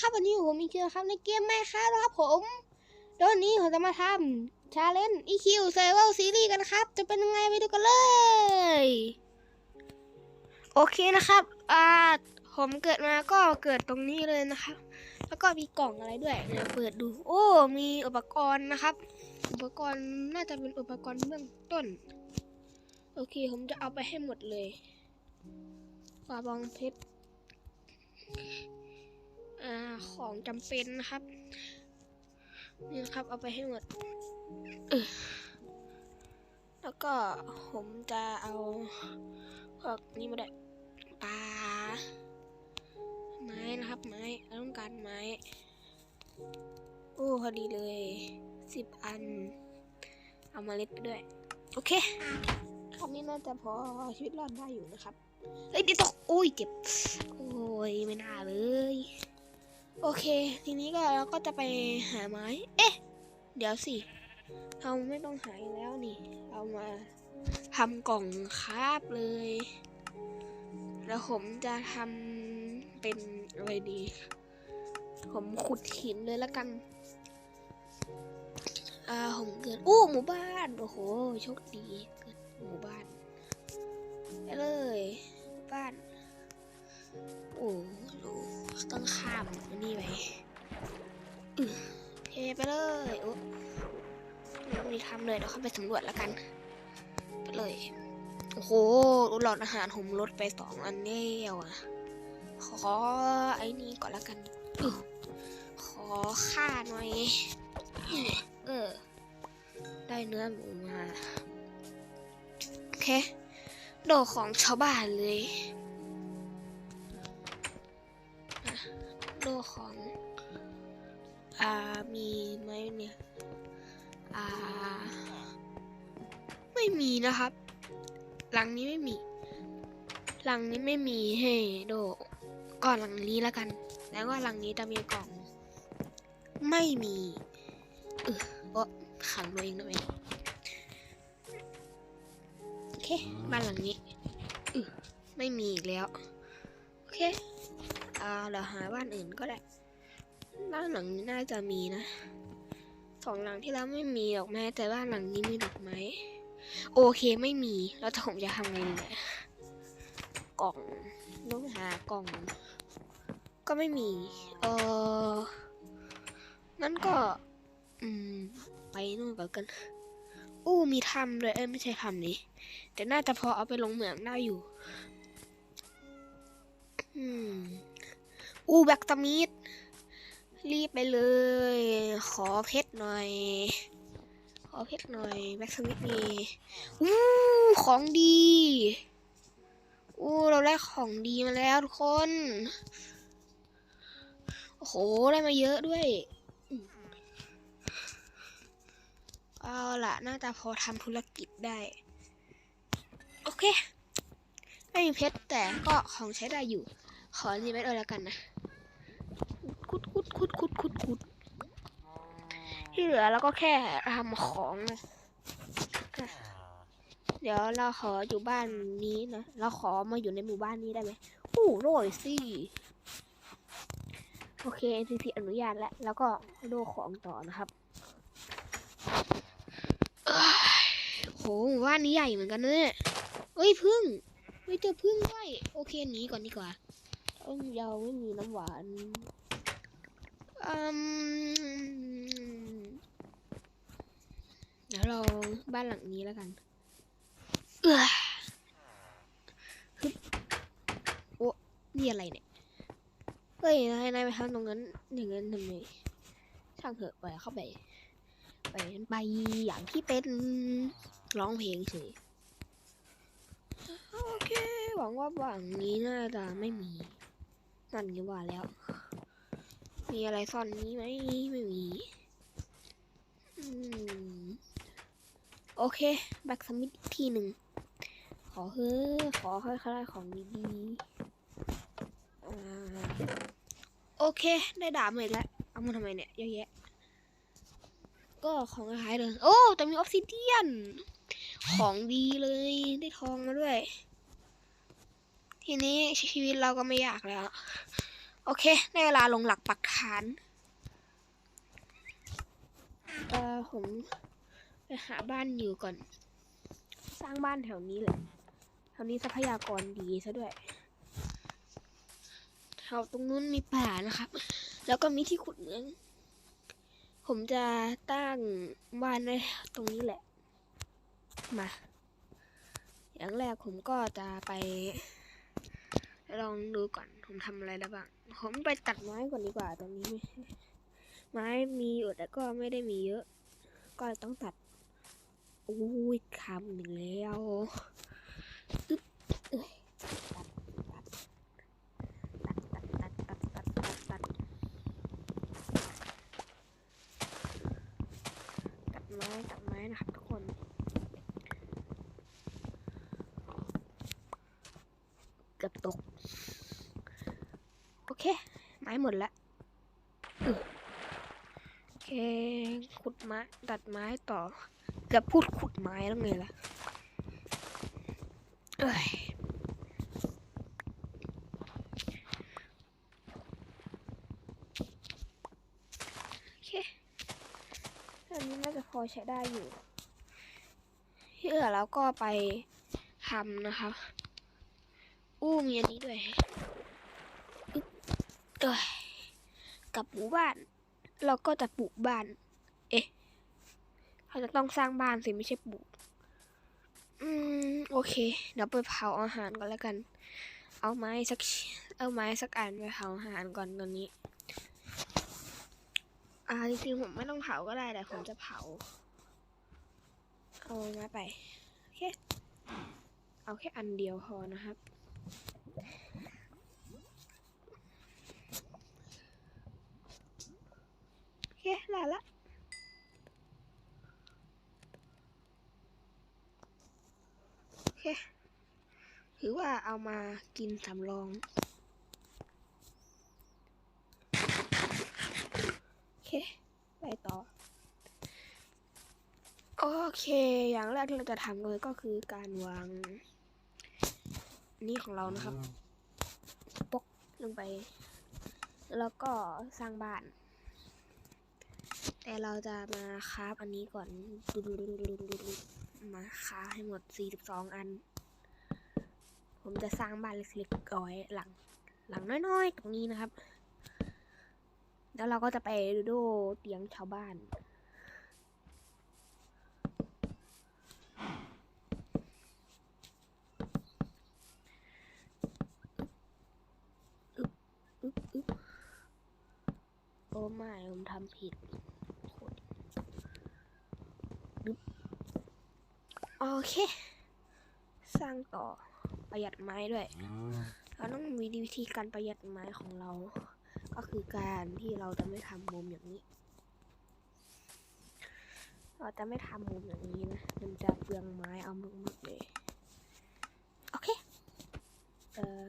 ครับวันนี้ผมมีคิวครับในเกมแม่ค้านะครับผมเดี๋ยววันนี้ผมจะมาทำชาเลนจ์ EQ Survival Series กันครับ จะเป็นยังไงไปดูกันเลย โอเคนะครับ อ่า ผมเกิดมาก็เกิดตรงนี้เลยนะครับ แล้วก็มีกล่องอะไรด้วยเดี๋ยวเปิดดู โอ้ มีอุปกรณ์นะครับ อุปกรณ์น่าจะเป็นอุปกรณ์เบื้องต้น โอเค ผมจะเอาไปให้หมดเลยกระบองเพชร อ่าของจำเป็นนะครับ นี่นะครับเอาไปให้หมดแล้วก็ผมจะเอาพวกนี้มาได้วยปลาไม้นะครับ ไม้ต้องการไม้ โอ้พอดีเลยสิบอัน เอามาเล็ดไปด้วย โอเคคำนี้น่าจะพอชีวิตรอดได้อยู่นะครับเอ้ยเดี๋ยวตกโอ้ยเจ็บ โอ้ย ไม่น่าเลย โอเค ทีนี้ก็เราก็จะไปหาไม้ เอ๊ะ เดี๋ยวสิ เราไม่ต้องหาแล้วนี่เรามาทำกล่องคราบเลย แล้วผมจะทำเป็นอะไรดี ผมขุดหินเลยละกัน อ่า ผมเกิดอู้หมู่บ้าน โอ้โห โชคดี เกิดหมู่บ้าน ไปเลยหมู่บ้าน โอ้โห ต้องข้ามันนี่ไปเคไปเลยโอ้ไม่ได้ทำเลยเดี๋ยวเข้าไปสำรวจแล้วกัน ไปเลย โอ้โหหลอดอาหารผมลดไปสองอันแล้วอะ ขอไอ้นี่ก่อนแล้วกันอขอค่าหน่อย เออ ได้เนื้อหมูมา โอเค โดของชาวบ้านเลย โดดของ อ่า มีไหมเนี่ย อ่า ไม่มีนะครับ หลังนี้ไม่มี หลังนี้ไม่มีให้โดก่อนหลังนี้แล้วกัน แล้วก็หลังนี้จะมีกล่อง ไม่มี เออโอขังตัวเองด้วยโอเค บ้านหลังนี้อไม่มีอีกแล้ว โอเคาเราหาบ้านอื่นก็ได้ บ้านหลังนี้น่าจะมีนะ สองหลังที่แล้วไม่มีดอกไม้แต่บ้านหลังนี้มีดอกไม้โอเคไม่มี แล้วจะผมจะทำไงเนี่ยกล่องต้องหากล่อง ก็ไม่มี เอองั้นก็ อืม ไปนู่นก่อนกัน อู้มีถ้ำด้วยเอ้ยไม่ใช่ถ้ำนี้แต่น่าจะพอเอาไปลงเหมืองได้อยู่ อืม อู้แบกตามีดรีบไปเลย ขอเพชรหน่อย ขอเพชรหน่อยแบ็กสมิธมีอู้ของดีอู้เราได้ของดีมาแล้วทุกคนโอ้โหได้มาเยอะด้วยเอาล่ะน่าจะพอทำธุรกิจได้ โอเค ไม่มีเพชรแต่ก็ของใช้ได้อยู่ ขอรีเวทเอาแล้วกันนะ คุดคุดคุดคุดที่เหลือเราก็แค่ทำของนะเดี๋ยวเราขออยู่บ้านนี้นะ เราขอมาอยู่ในหมู่บ้านนี้ได้ไหมโอ้โรยสิ โอเค NCC อนุญาตแล้ว แล้วก็โดของต่อนะครับเอ้โหหมู่บ้านนี้ใหญ่เหมือนกันนะเนี่ยเอ้ยพึ่งเฮ้เจอพึ่งด้วย โอเคหนีก่อนดีกว่าเอ้ยเราไม่มีน้ำหวาน เดี๋ยวเราบ้านหลังนี้แล้วกัน เออฮึบโอ้นี่อะไรเนี่ย เฮ้ย นายนายไปทำตรงนั้นอย่างนั้นทำไมช่างเถอะไปเข้าไป ไปไปอย่างที่เป็นร้องเพลงเฉยโอเค หวังว่าฝั่งนี้น่าจะไม่มีนั่นก็ว่าแล้ว มีอะไรซ่อนนี้ไหมไม่มีอโอเค แบ็กสมิธอีกทีหนึ่ง ขอเฮ้อขอให้เขาได้ของดีๆโอเค ได้ดาบมาอีกแล้ว เอามาทำไมเนี่ย เยอะแยะ ก็ของคล้ายเลย โอ้ แต่มีออฟซิเดียน ของดีเลย ได้ทองมาด้วย ทีนี้ชีวิตเราก็ไม่ยากแล้ว โอเคได้เวลาลงหลักปักฐานเออผมไปหาบ้านอยู่ก่อน สร้างบ้านแถวนี้แหละแถวนี้ทรัพยากรดีซะด้วยแถวตรงนู้นมีป่านะครับ แล้วก็มีที่ขุดเหมือง ผมจะตั้งบ้านไว้ตรงนี้แหละ มา อย่างแรกผมก็จะไป ลองดูก่อนผมทำอะไรได้บ้าง ผมไปตัดไม้ก่อนดีกว่าตรงนี้ ไม้มีอยู่แต่ก็ไม่ได้มีเยอะ ก็ต้องตัดโอ้ยคำหนึ่งแล้วอึ๊บเอ้ยตัดตัดตัดตัดตัดตัดตัดตัดตัดไม้ตัดไม้นะครับทุกคนเกือบตก เคไม้หมดล้วอึ๊บโอเค ขุดไม้ตัดไม้ต่อ เกือบพูดขุดไม้แล้วไงล่ะเอ้ยโอเคอันนี้น่าจะพอใช้ได้อยู่ที่เหลือเราก็ไปทำนะคะอู้มีอันนี้ด้วย เอ้ยกับหมู่บ้าน เราก็จะปลูกบ้าน เอ๊ะเราจะต้องสร้างบ้านสิไม่ใช่ปลูก อืมโอเค เดี๋ยวไปเผาอาหารก่อนแล้วกัน เอาไม้สักเอาไม้สักอันไปเผาอาหารก่อนตอนนี้ อ่าจริงๆผมไม่ต้องเผาก็ได้แต่ผมจะเผา เอาไม้ไปโอเคเอาแค่อันเดียวพอนะครับ โอเคได้ละโอเคถือว่าเอามากินสำรองโอเคไปต่อ โอเค อย่างแรกที่เราจะทำเลยก็คือการวาง นี่ของเรานะครับ ปกลงไป แล้วก็สร้างบ้าน แต่เราจะมาคราฟอันนี้ก่อนมาคราฟให้หมด 42 อัน ผมจะสร้างบ้านเล็กๆเอาไว้หลัง หลังน้อยๆ ตรงนี้นะครับ แล้วเราก็จะไปดูเตียงชาวบ้านอึ๊บอึ๊บโอ้ไม่ผมทำผิดโคตรอึ๊บ โอเค สร้างต่อประหยัดไม้ด้วยเราต้องมีวิธีการประหยัดไม้ของเรา ก็คือการที่เราจะไม่ทำมุมอย่างนี้ เราจะไม่ทำมุมอย่างนี้นะ มันจะเปลืองไม้เอามากๆเลย โอเค เออ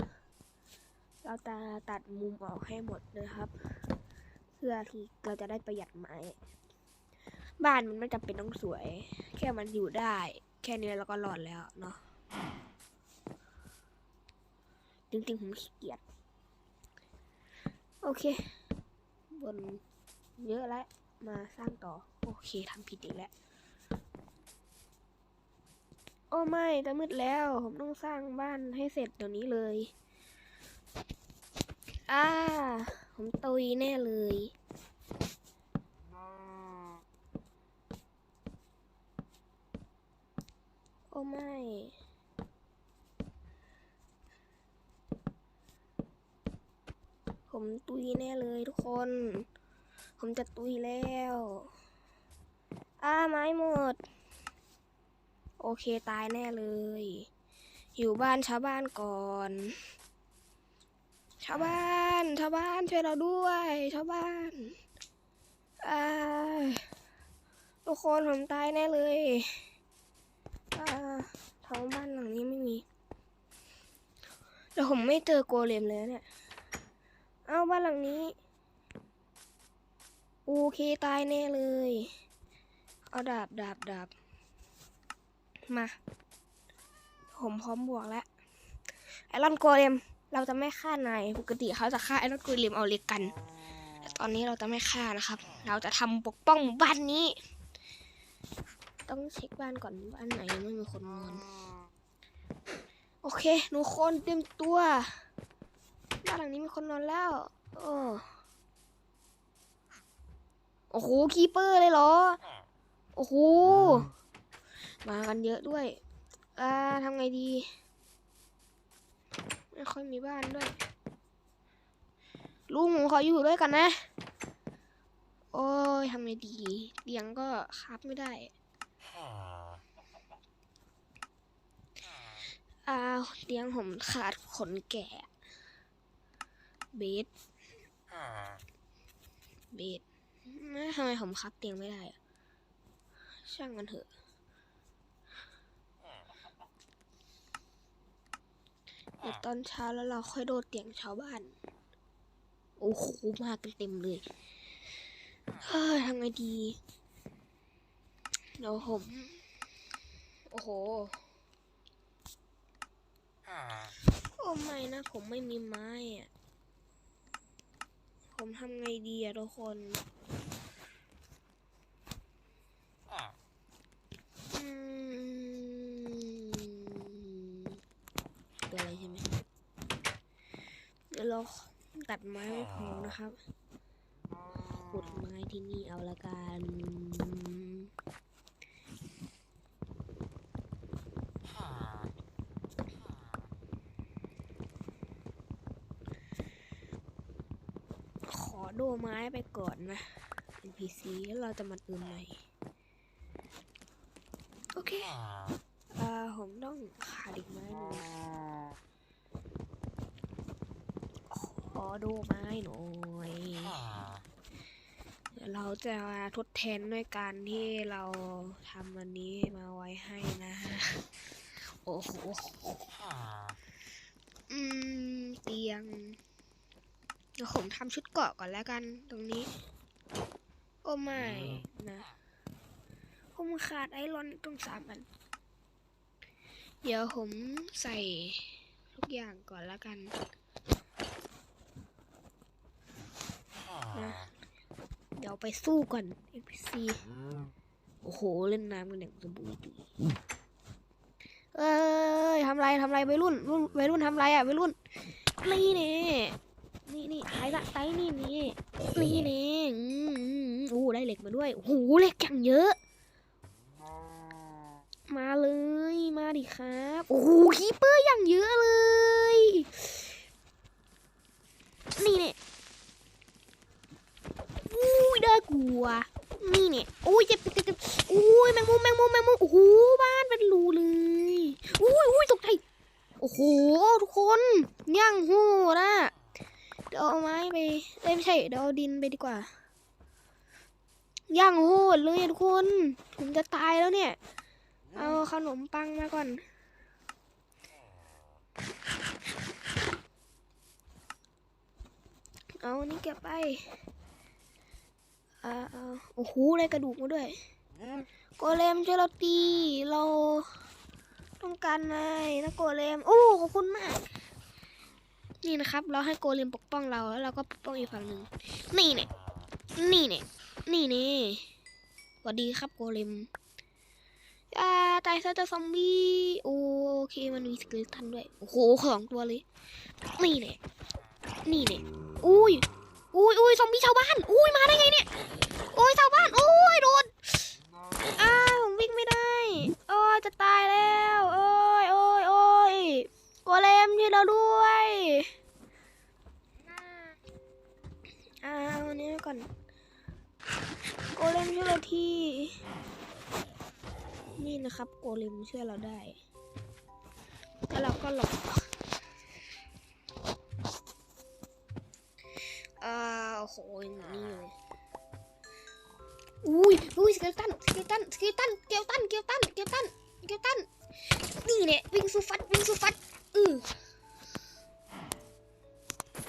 เราจะตัดมุมออกให้หมดนะครับ เพื่อที่เราจะได้ประหยัดไม้ บ้านมันไม่จำเป็นต้องสวย แค่มันอยู่ได้ แค่นี้เราก็รอดแล้วเนาะจริงๆผมขี้เกียจโอเค บนเยอะแล้ว มาสร้างต่อ โอเคทำผิดอีกแล้ว โอ้ไม่จะมืดแล้ว ผมต้องสร้างบ้านให้เสร็จเดี๋ยวนี้เลยอ่าผมตุยแน่เลย โอ้ไม่ ผมตุยแน่เลยทุกคน ผมจะตุยแล้ว อ้าไม้หมด โอเคตายแน่เลย อยู่บ้านชาวบ้านก่อน ชาวบ้าน ชาวบ้านช่วยเราด้วย ชาวบ้านอ่าทุกคนผมตายแน่เลย ท้องบ้านหลังนี้ไม่มี แต่ผมไม่เจอโกเลมเลยเนี่ย เอาบ้านหลังนี้ โอเคตายแน่เลย เอาดาบดาบดาบ มา ผมพร้อมบวกแล้ว ไอรอนโกเลม เราจะไม่ฆ่านาย ปกติเขาจะฆ่าไอ้รถกุยลิมเอาเล็กกัน แต่ตอนนี้เราจะไม่ฆ่านะครับ เราจะทำปกป้องหมู่บ้านนี้ ต้องเช็คบ้านก่อนบ้านไหนยังไม่มีคนนอน โอเคทุกคนเตรียมตัวบ้านหลังนี้มีคนนอนแล้ว โอ้โอ้โหคีเปอร์เลยเหรอ โอ้โหมากันเยอะด้วย อ่าทำไงดี ไม่ค่อยมีบ้านด้วย ลุงผมขออยู่ด้วยกันนะ โอ้ยทำไงดีเตียงก็คับไม่ได้ อาเตียงผมขาดขนแกะเบสเบสเอ๊ะทำไมผมคับเตียงไม่ได้อะช่างมันเถอะเดี๋ยวตอนเช้าแล้วเราค่อยโดดเตียงชาวบ้าน โอ้โหมากันเต็มเลย เฮ้ยทำไงดี เดี๋ยวผม โอ้โห โอ้ไม่นะ ผมไม่มีไม้อะผมทำไงดีอะทุกคนอืมตัวอะไรใช่ไหมเดี๋ยวเราตัดไม้ไม่พอนะครับขุดไม้ที่นี่เอาละกัน ขอดู ไม้ไปก่อนนะ NPC แล้วเราจะมาตื่นใหม่ โอเคอ่าผมต้องขาดอีกไม้หนึ่งขอดูไม้หน่อยเดี๋ยวเราจะทดแทนด้วยการที่เราทำอันนี้มาไว้ให้นะฮะโอ้โหอืม เตียง เดี๋ยวผมทำชุดเกาะก่อนแล้วกันตรงนี้ โอ้ไม่นะผมขาดไอรอนตรงสามอัน เดี๋ยวผมใส่ทุกอย่างก่อนแล้วกันนะเดี๋ยวไปสู้ก่อน NPC โอ้โห เล่นน้ำกันอย่างสมบูรณ์เอ้ยทำไรทำไรวัยรุ่นรุ่นวัยรุ่นทำไรอะวัยรุ่นนี่เนี่ย นี่นี่ไอ้ละไตนี่นี่นี่เนี่ยอืมอืมอืมโอ้ได้เหล็กมาด้วยโอ้โหเหล็กอย่างเยอะ มาเลยมาดิครับโอ้โหคีเปอร์อย่างเยอะเลย นี่เนี่ยอุ้ยน่ากลัวนี่เนี่ยอุ้ยเจ็บเจ็บเจ็บอุ้ยแมงมุมแมงมุมแมงมุมโอ้โหบ้านเป็นรูเลยอุ้ยอุ้ยตกใจโอ้โหทุกคนย่างโหดอะเดี๋ยวเอาไม้ไปเอ้ยไม่ใช่เดี๋ยวเอาดินไปดีกว่า ย่างโหดเลยทุกคน ผมจะตายแล้วเนี่ย เอาขนมปังมาก่อน เอานนี้เก็บไปอ่าเอาโอ้โหได้กระดูกมาด้วยโกเลมช่วยเราตีเราต้องการนายนะโกเลมโอ้ขอบคุณมาก นี่นะครับ เราให้โกเลมปกป้องเราแล้วเราก็ปกป้องอีกฝั่งหนึ่งนี่เนี่ยนี่เนี่ยนี่เนี่ยสวัสดีครับโกเลมอ่าตายซะจะซอมบี้โอเคมันมีสเกลตันด้วยโอ้โหสองตัวเลยนี่เนี่ยนี่เนี่ยอุ้ยอุ้ยอุ้ยซอมบี้ชาวบ้านอุ้ยมาได้ไงเนี่ยโอ้ยชาวบ้านโอ้ยโดนอ้าผมวิ่งไม่ได้โอ้ยจะตายแล้วโอ้ยโอ้ยโอ้ย โกเลมช่วยเราด้วยอ้าวันนี้ก่อน โกเลมช่วยเราที่ นี่นะครับ โกเลมช่วยเราได้แล้วเราก็หลบอ่าโอ้โหนี้เลยอุ้ยอุ้ยสเกลตันสเกลตันสเกลตันเกลตันเกลตันเกลตันเกลตันนี่เนี่ยวิ่งสู้ฟัดวิ่งสู้ฟัด อือ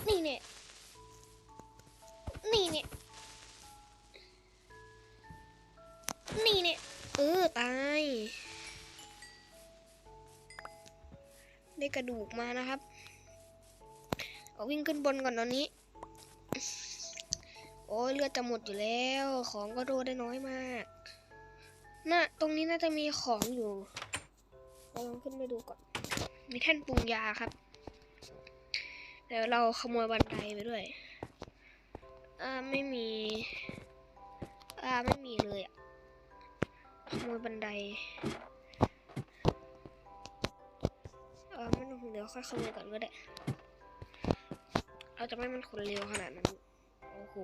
นี่เนี่ยนี่เนี่ยนี่เนี่ยเออตาย ได้กระดูกมานะครับ เอาวิ่งขึ้นบนก่อนตอนนี้ โอ้ยเลือดจะหมดอยู่แล้ว ของก็โดนได้น้อยมากน่ะตรงนี้น่าจะมีของอยู่เราลองขึ้นไปดูก่อน มีแท่นปรุงยาครับเดี๋ยวเราขโมยบันไดไปด้วย อ่าไม่มี อ่าไม่มีเลยอะขโมยบันไดเออไม่ต้องเดี๋ยวค่อยขโมยก่อนก็ได้ เราจะไม่มันคนเร็วขนาดนั้น โอ้โห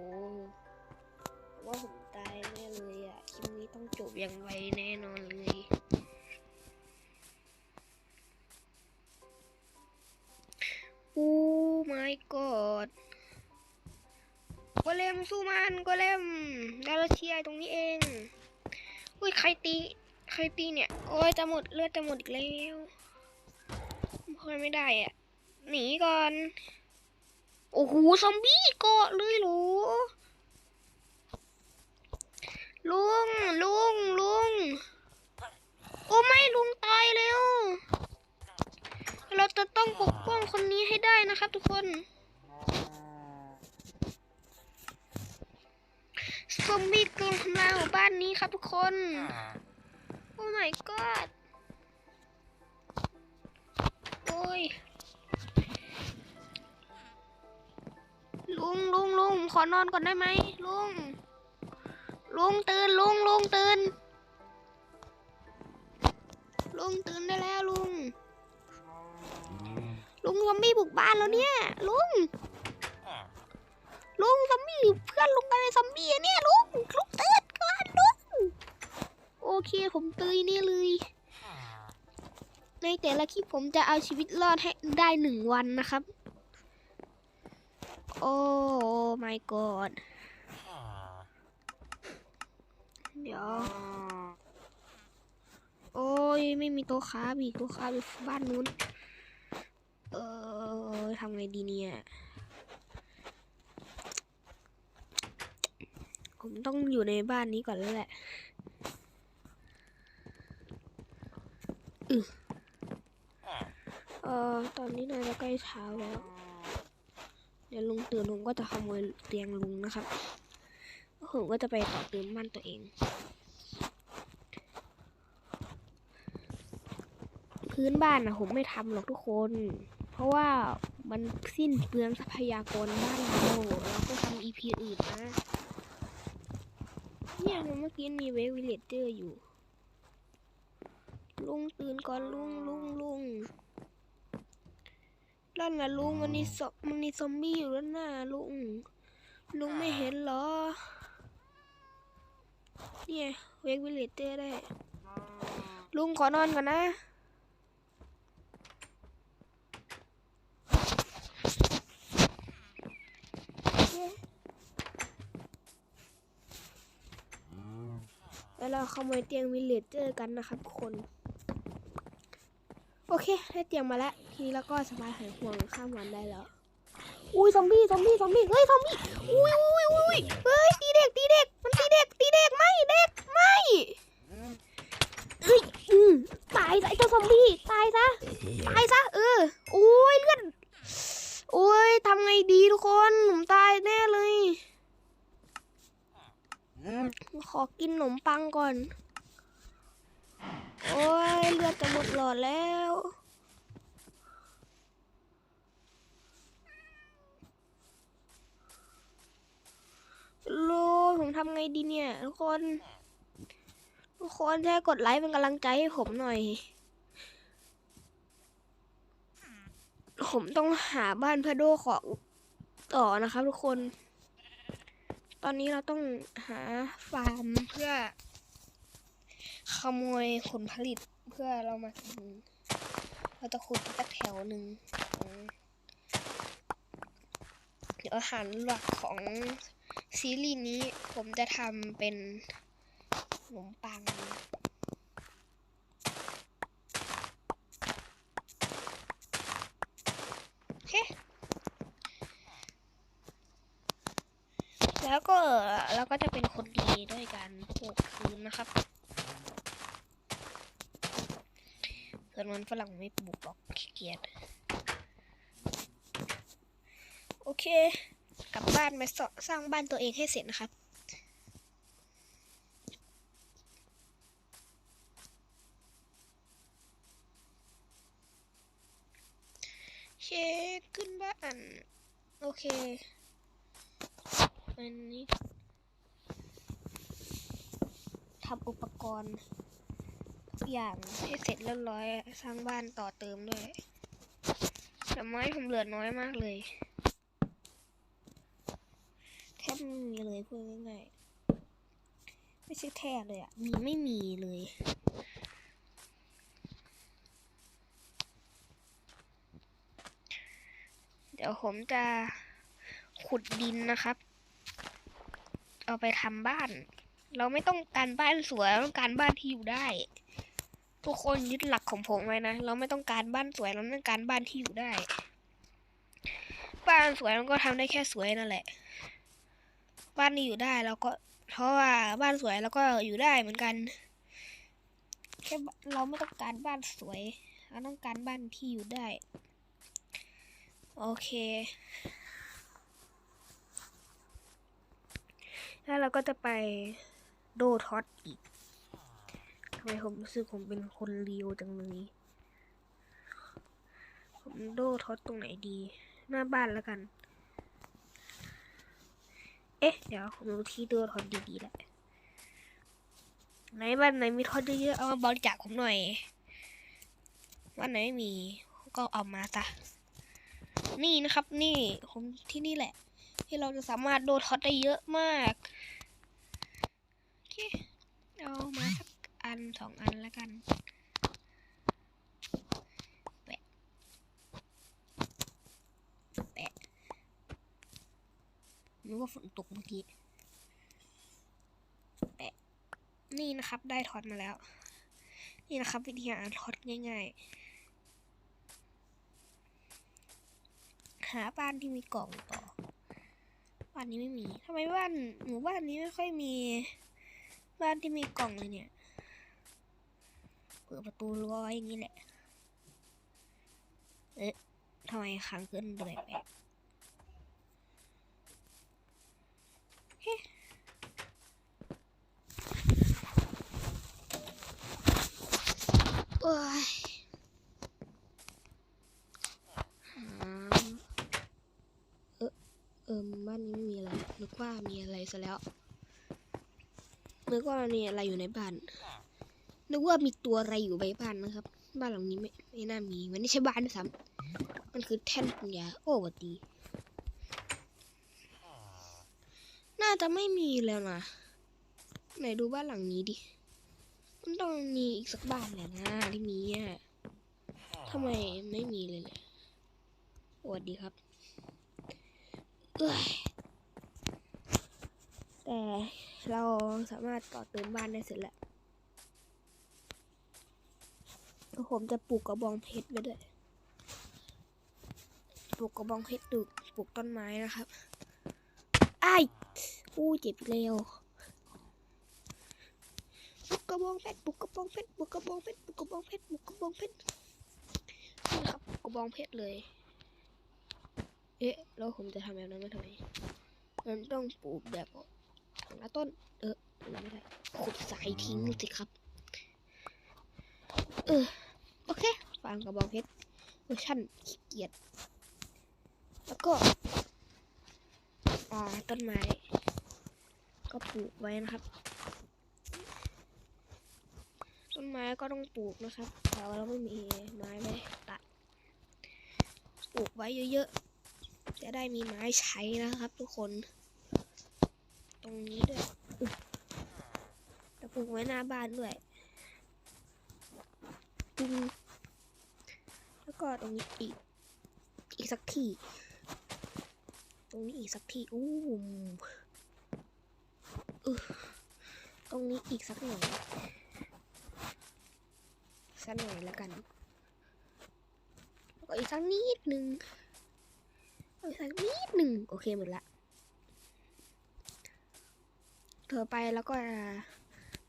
ว่าผมตายแน่เลยอะคลิปนี้ต้องจบอย่างไวแน่นอนเลย โอ้ my god โกเลมสู้มันโกเลมดาราเชียตรงนี้เองอุ้ยใครตีใครตีเนี่ย โอ้ยจะหมดเลือดจะหมดอีกแล้วพอไม่ได้อะ หนีก่อน โอ้โหซอมบี้เกาะเลยหรอลุงลุงลุงโอ้ไม่ลุงตายแล้ว เราจะต้องปกป้องคนนี้ให้ได้นะครับ ทุกคนซอมบี้กำลังทำลายหมู่บ้านนี้ครับทุกคน โอ้ my god โอ้ย ลุงลุงลุงขอนอนก่อนได้ไหมลุง ลุงตื่นลุงลุงตื่น ลุงตื่นได้แล้วลุง ลุงซอมบี้บุกบ้านแล้วเนี่ยลุงลุงซอมบี้เพื่อนลุงกลายเป็นซอมบี้อะเนี่ยลุงลุงตื่นก่อนลุงโอเคผมตื่นนี่เลย ในแต่ละคลิปผมจะเอาชีวิตรอดให้ได้หนึ่งวันนะครับ โอ้ my god เดี๋ยว โอ้ยไม่มีโต๊ะค้าบีโต๊ะค้าไปบ้านนู้น เออทำไงดีเนี่ย ผมต้องอยู่ในบ้านนี้ก่อนแล้วแหละอือเออตอนนี้น่าจะใกล้เช้าแล้ว เดี๋ยวลุงตื่นลุงก็จะขโมยเตียงลุงนะครับผมก็จะไปต่อเติมบ้านตัวเองพื้นบ้านนะผมไม่ทำหรอกทุกคน ราะว่ามันสิ้นเปลืองทรัพยากรบ้านเราเราก็ทำ EP อื่นนะเนี่ยเมื่อกี้มีเวกวิเลเจอร์อยู่ ลุงตื่นก่อนลุงลุงลุงนั่นนะลุงมันมีซอมันมีซอมบี้อยู่แล้วนะลุงลุงไม่เห็นเหรอ เนี่ยเวกวิเลเจอร์ได้ ลุงขอนอนก่อนนะ แล้วเราขโมยเตียงวิลเลจเจอร์กันนะครับคน โอเค ได้เตียงมาแล้ว ทีนี้เราก็สบายหายห่วงข้ามวันได้แล้ว อุ้ยซอมบี้ซอมบี้ซอมบี้เฮ้ยซอมบี้อุ้ยอุ้ยอุ้ยเฮ้ยตีเด็กตีเด็กมันตีเด็กตีเด็กไม่เด็กไม่เฮ้ยอืมตายซะไอ้เจ้าซอมบี้ตายซะตายซะเออโอ้ยเลือด อ้ยทำไงดีทุกคนผมตายแน่เลย ขอกินขนมปังก่อน โอ้ยเลือดจะหมดหลอดแล้วโลผมทำไงดีเนี่ย ทุกคน ทุกคนแค่กดไลค์เป็นกำลังใจให้ผมหน่อย ผมต้องหาบ้านพะโดของต่อนะครับทุกคน ตอนนี้เราต้องหาฟาร์มเพื่อ ขโมยผลผลิตเพื่อเรามากินเราจะขุดสักแถวหนึ่งเดี๋ยวอาหารหลักของซีรีส์นี้ผมจะทำเป็นขนมปัง โอ เค แล้วก็เราก็จะเป็นคนดีด้วยการปลูกคืนนะครับเขื่อนมันฝรั่งไม่ปลูกหรอกขี้เกียจโอเค กลับบ้านมาสร้างบ้านตัวเองให้เสร็จนะครับ เช็คขึ้นบ้าน โอ เคอันนี้ทำอุปกรณ์ทุกอย่างให้เสร็จเรียบร้อยสร้างบ้านต่อเติมด้วยแต่ไม้ผมเหลือน้อยมากเลยแทบไม่มีเลยพูดง่ายๆไม่ใช่แทบเลยอะมีไม่มีเลย ดี๋ยวผมจะขุดดินนะครับ เอาไปทำบ้าน เราไม่ต้องการบ้านสวยเราต้องการบ้านที่อยู่ได้ ทุกคนยึดหลักของผมไว้นะ เราไม่ต้องการบ้านสวย เราต้องการบ้านที่อยู่ได้ บ้านสวยมันก็ทำได้แค่สวยนั่นแหละ บ้านนี้อยู่ได้เราก็ เพราะว่าบ้านสวยเราก็อยู่ได้เหมือนกันแค่เราไม่ต้องการบ้านสวย เราต้องการบ้านที่อยู่ได้ โอเค แล้วเราก็จะไปโดท็อตอีกทำไมผมรู้สึกผมเป็นคนเลียวจังเลยผมโดท็อตตรงไหนดี หน้าบ้านแล้วกัน เอ๊ะ เดี๋ยวผมรู้ที่โดท็อตดีๆแหละไหนบ้านไหนมีท็อตเยอะๆเอามาบริจาคผมหน่อยบ้านไหนไม่มีก็เอามาซะ นี่นะครับ นี่ผมที่นี่แหละ ที่เราจะสามารถโดนท็อตได้เยอะมากโอเคเอามาสักอันสองอันแล้วกันแปะแปะนึกว่าฝนตกเมื่อกี้แปะนี่นะครับได้ท็อตมาแล้ว นี่นะครับ วิธีการท็อตง่าย ๆ หาบ้านที่มีกล่องต่อ บ้านนี้ไม่มีทำไมบ้านหมู่บ้านนี้ไม่ค่อยมีบ้านที่มีกล่องเลยเนี่ย เปิดประตูรั้วไว้อย่างนี้แหละ เอ๊ะทำไมค้างเกินแปลกๆเฮ้โอ้ยหา เอิมบ้านนี้ไม่มีอะไรนึกว่ามีอะไรซะแล้วนึกว่ามีอะไรอยู่ในบ้านนึกว่ามีตัวอะไรอยู่ในบ้านนะครับ บ้านหลังนี้ไม่ไม่น่ามีมันไม่ใช่บ้านด้วยซ้ำมันคือแท่นปัญญาโอ้หวัดีน่าจะไม่มีแล้วนะไหนดูบ้านหลังนี้ดิมันต้องมีอีกสักบ้านแหละนะที่มีอะทำไมไม่มีเลยเนี่ยสวัสดีครับ แต่เราสามารถต่อเติมบ้านได้เสร็จแล้วแล้วผมจะปลูกกระบองเพชรไว้ด้วย ปลูกกระบองเพชรปลูกปลูกต้นไม้นะครับ ไอ้อู้เจ็บอีกแล้วปลูกกระบองเพชรปลูกกระบองเพชรปลูกกระบองเพชรปลูกกระบองเพชรปลูกกระบองเพชรนี่ครับกกระบองเพชรเลย เอ๊ะแล้วผมจะทำแบบนั้นไม่ทำไมมันต้องปลูกแบบของละต้น เออไม่ได้ขุดสายทิ้งสิครับ เออ โอเคฟางกระบองเพชรเวอร์ชันขี้เกียจแล้วก็อ่าต้นไม้ ก็ปลูกไว้นะครับ ต้นไม้ก็ต้องปลูกนะครับแต่ว่าเราไม่มีไม้ไว้ตัด ปลูกไว้เยอะๆ จะได้มีไม้ใช้นะครับ ทุกคน ตรงนี้ด้วยจะปลูกไว้หน้าบ้านด้วยตึงแล้วก็ตรงนี้อีก อีกสักที่ ตรงนี้อีกสักที่อู้มตรงนี้อีกสักหน่อยสักหน่อยแล้วกันแล้วก็อีกสักนิดนึง สักนิดหนึ่งโอเคหมดละเธอไปแล้วก็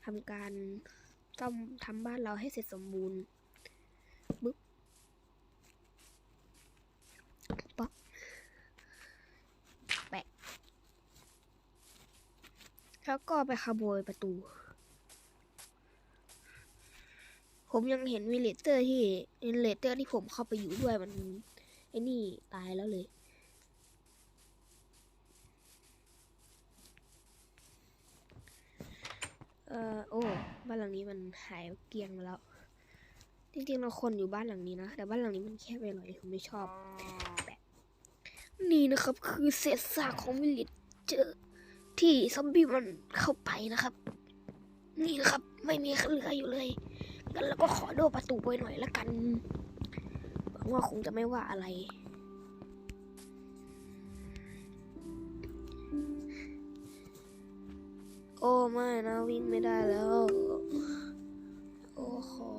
ทำการต้องทำบ้านเราให้เสร็จสมบูรณ์ปึ๊บป๊อกแปะแล้วก็ไปขบวยประตู ผมยังเห็นวิเลเตอร์ที่วิเลเตอร์ที่ผมเข้าไปอยู่ด้วยมันไอ้นี่ตายแล้วเลย อ่อโอ้บ้านหลังนี้มันหายเกลียงแล้วจริงๆเราคนอยู่บ้านหลังนี้นะ แต่บ้านหลังนี้มันแคบไปหน่อยผมไม่ชอบแบบนี่นะครับ คือเศษซากของวิลเลจเจอที่ซอมบี้มันเข้าไปนะครับ นี่นะครับ ไม่มีเหลืออยู่เลยงั้นเราก็ขอโดประตูไว้หน่อยละกันหวังว่าคงจะไม่ว่าอะไร อ้ไม่นะวิ่งไม่ได้แล้ว โอ้ขอ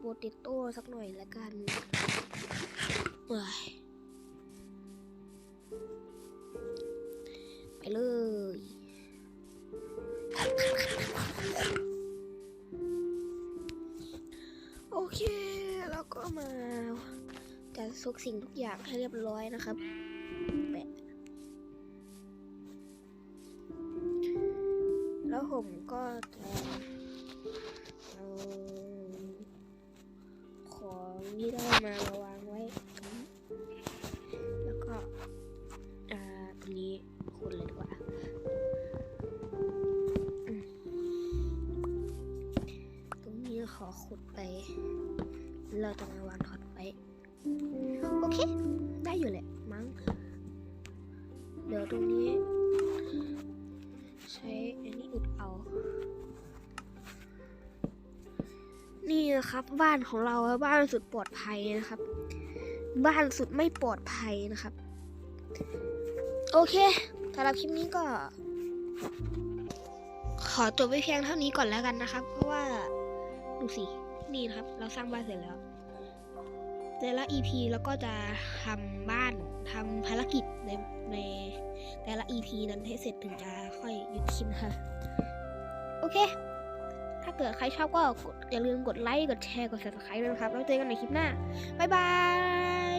โบติโต้สักหน่อยละกันเอ้ยไปเลยโอเค แล้วก็มาจัดทุกสิ่งทุกอย่างให้เรียบร้อยนะครับ นะครับ บ้านของเราบ้านสุดปลอดภัยนะครับ บ้านสุดไม่ปลอดภัยนะครับ โอเคสำหรับคลิปนี้ก็ ขอจบไว้เพียงเท่านี้ก่อนแล้วกันนะครับ เพราะว่าดูสินี่นะครับ เราสร้างบ้านเสร็จแล้วแต่ละ EP แล้วก็จะทำบ้านทำภารกิจในในแต่ละ EP นั้นให้เสร็จถึงจะค่อยหยุดคลิปนะคะโอเค ถ้าเกิดใครชอบก็อย่าลืมกดไลค์ กดแชร์ กด subscribe ด้วยนะครับ แล้วเจอกันในคลิปหน้า บ๊ายบาย